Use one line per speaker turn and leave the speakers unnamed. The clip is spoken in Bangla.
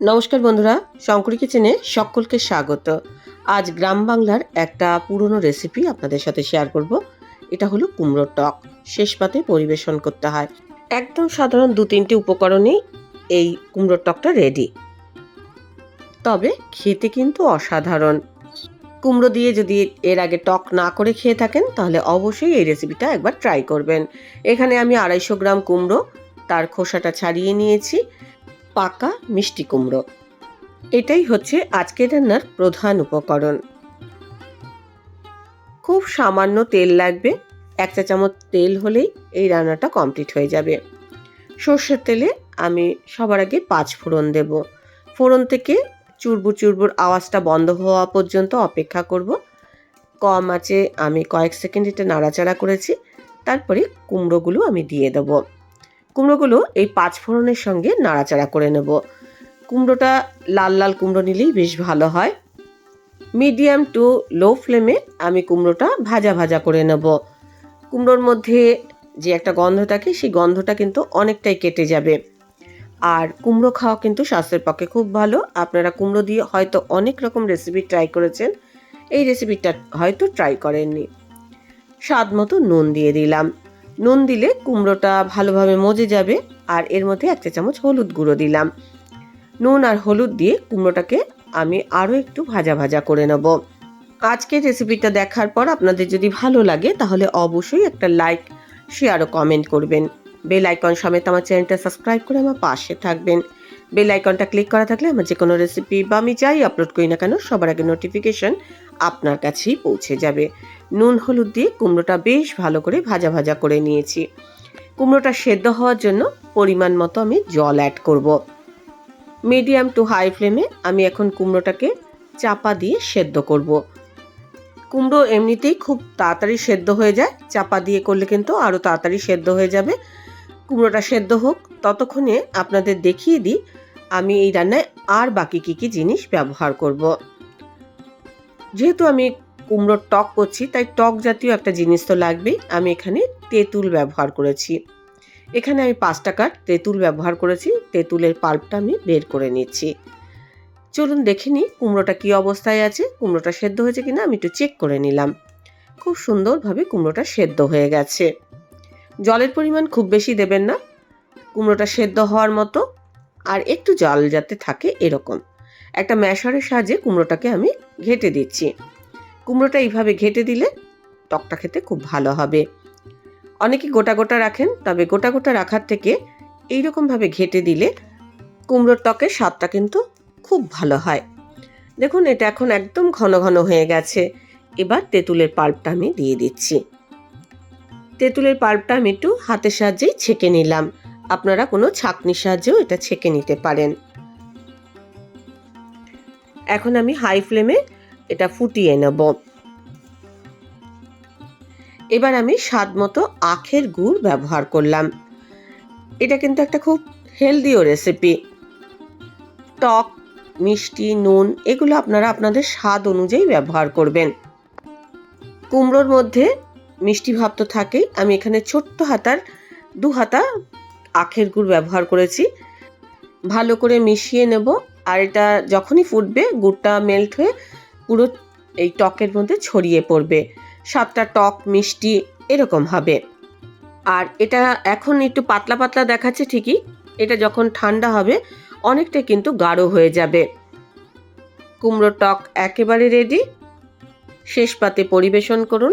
নমস্কার বন্ধুরা, শঙ্করী কিচেনে সকলকে স্বাগত। আজ গ্রাম বাংলার একটা পুরনো রেসিপি আপনাদের সাথে শেয়ার করব। এটা হলো কুমড়োর টক। শেষ পাতে পরিবেশন করতে হয়। একদম সাধারণ দু তিনটি উপকরণেই এই কুমড়োর টকটা রেডি তবে খেতে কিন্তু অসাধারণ। কুমড়ো দিয়ে যদি এর আগে টক না করে খেয়ে থাকেন, তাহলে অবশ্যই এই রেসিপিটা একবার ট্রাই করবেন। এখানে আমি আড়াইশো গ্রাম কুমড়ো, তার খোসাটা ছাড়িয়ে নিয়েছি। পাকা মিষ্টি কুমড়ো। এটাই হচ্ছে আজকের রান্নার প্রধান উপকরণ। খুব সামান্য তেল লাগবে, এক চা চামচ তেল হলেই এই রান্নাটা কমপ্লিট হয়ে যাবে। সর্ষের তেলে আমি সবার আগে পাঁচ ফোড়ন দেব। ফোড়ন থেকে চুরবুর চুরবুর আওয়াজটা বন্ধ হওয়া পর্যন্ত অপেক্ষা করব। কম আছে আমি কয়েক সেকেন্ড এটা নাড়াচাড়া করেছি, তারপরে কুমড়োগুলো আমি দিয়ে দেবো। কুমড়োগুলো এই পাঁচ ফোড়নের সঙ্গে নাড়াচাড়া করে নেব। কুমড়োটা লাল লাল কুমড়ো নিলেই বেশ ভালো হয়। মিডিয়াম টু লো ফ্লেমে আমি কুমড়োটা ভাজা ভাজা করে নেব। কুমড়োর মধ্যে যে একটা গন্ধ থাকে, সেই গন্ধটা কিন্তু অনেকটাই কেটে যাবে। আর কুমড়ো খাওয়া কিন্তু স্বাস্থ্যের পক্ষে খুব ভালো। আপনারা কুমড়ো দিয়ে হয়তো অনেক রকম রেসিপি ট্রাই করেছেন। এই রেসিপিটা হয়তো ট্রাই করেননি। স্বাদ মতো নুন দিয়ে দিলাম। নুন দিলে কুমড়োটা ভালোভাবে মজে যাবে। আর এর মধ্যে এক চা চামচ হলুদ গুঁড়ো দিলাম। নুন আর হলুদ দিয়ে কুমড়োটাকে আমি আরও একটু ভাজা ভাজা করে নেব। আজকের রেসিপিটা দেখার পর আপনাদের যদি ভালো লাগে, তাহলে অবশ্যই একটা লাইক, শেয়ার ও কমেন্ট করবেন। বেল আইকন সমেত আমার চ্যানেলটা সাবস্ক্রাইব করে আমার পাশে থাকবেন। বেল আইকনটা ক্লিক করা থাকলে আমার যে কোনো রেসিপি বা আমি যাই আপলোড করি না কেন, সবার আগে নোটিফিকেশন আপনার কাছেই পৌঁছে যাবে। নুন, হলুদ দিয়ে কুমড়োটা বেশ ভালো করে ভাজা ভাজা করে নিয়েছি। কুমড়োটা সেদ্ধ হওয়ার জন্য পরিমাণ মতো আমি জল অ্যাড করব। মিডিয়াম টু হাই ফ্লেমে আমি এখন কুমড়োটাকে চাপা দিয়ে সেদ্ধ করব। কুমড়ো এমনিতেই খুব তাড়াতাড়ি সেদ্ধ হয়ে যায়, চাপা দিয়ে করলে কিন্তু আরও তাড়াতাড়ি সেদ্ধ হয়ে যাবে। কুমড়োটা সেদ্ধ হোক, ততক্ষণে আপনাদের দেখিয়ে দিই আমি এই রান্নায় আর বাকি কী কী জিনিস ব্যবহার করব। যেহেতু আমি কুমড়োর টক করছি, তাই টক জাতীয় একটা জিনিস তো লাগবেই। আমি এখানে তেঁতুল ব্যবহার করেছি। এখানে আমি পাঁচ টাকার তেঁতুল ব্যবহার করেছি। তেঁতুলের পাল্পটা আমি বের করে নিচ্ছি। চলুন দেখে নিই কুমড়োটা কী অবস্থায় আছে। কুমড়োটা সেদ্ধ হয়েছে কিনা আমি একটু চেক করে নিলাম। খুব সুন্দরভাবে কুমড়োটা সেদ্ধ হয়ে গেছে। জলের পরিমাণ খুব বেশি দেবেন না। কুমড়োটা সেদ্ধ হওয়ার মতো আর একটু জল যাতে থাকে এরকম। একটা ম্যাশারের সাহায্যে কুমড়োটাকে আমি ঘেটে দিচ্ছি। কুমড়োটা এইভাবে ঘেটে দিলে টকটা খেতে খুব ভালো হবে। অনেকে গোটা গোটা রাখেন, তবে গোটা গোটা রাখার থেকে এইরকমভাবে ঘেটে দিলে কুমড়োর টকের স্বাদটা কিন্তু খুব ভালো হয়। দেখুন, এটা এখন একদম ঘন ঘন হয়ে গেছে। এবার তেঁতুলের পাল্পটা আমি দিয়ে দিচ্ছি। তেঁতুলের পাল্পটা আমি একটু হাতের সাহায্যেই ছেঁকে নিলাম। আপনারা কোনো ছাঁকনির সাহায্যেও এটা ছেঁকে নিতে পারেন। এখন আমি হাই ফ্লেমে এটা ফুটিয়ে নেব। এবার আমি স্বাদ মতো আখের গুড় ব্যবহার করলাম। এটা কিন্তু একটা খুব হেলদিও রেসিপি। টক, মিষ্টি, নুন, এগুলো আপনারা আপনাদের স্বাদ অনুযায়ী ব্যবহার করবেন। কুমড়োর মধ্যে মিষ্টি ভাব তো থাকেই। আমি এখানে ছোট্ট হাতার দু হাতা আখের গুড় ব্যবহার করেছি। ভালো করে মিশিয়ে নেব আর এটা যখনই ফুটবে গুড়টা মেল্ট হয়ে পুরো এই টকের মধ্যে ছড়িয়ে পড়বে। সাতটা টক, মিষ্টি এরকম হবে। আর এটা এখন একটু পাতলা পাতলা দেখাচ্ছে ঠিকই। এটা যখন ঠান্ডা হবে অনেকটা কিন্তু গাঢ় হয়ে যাবে। কুমড়ো টক একেবারে রেডি শেষ পাতে পরিবেশন করুন।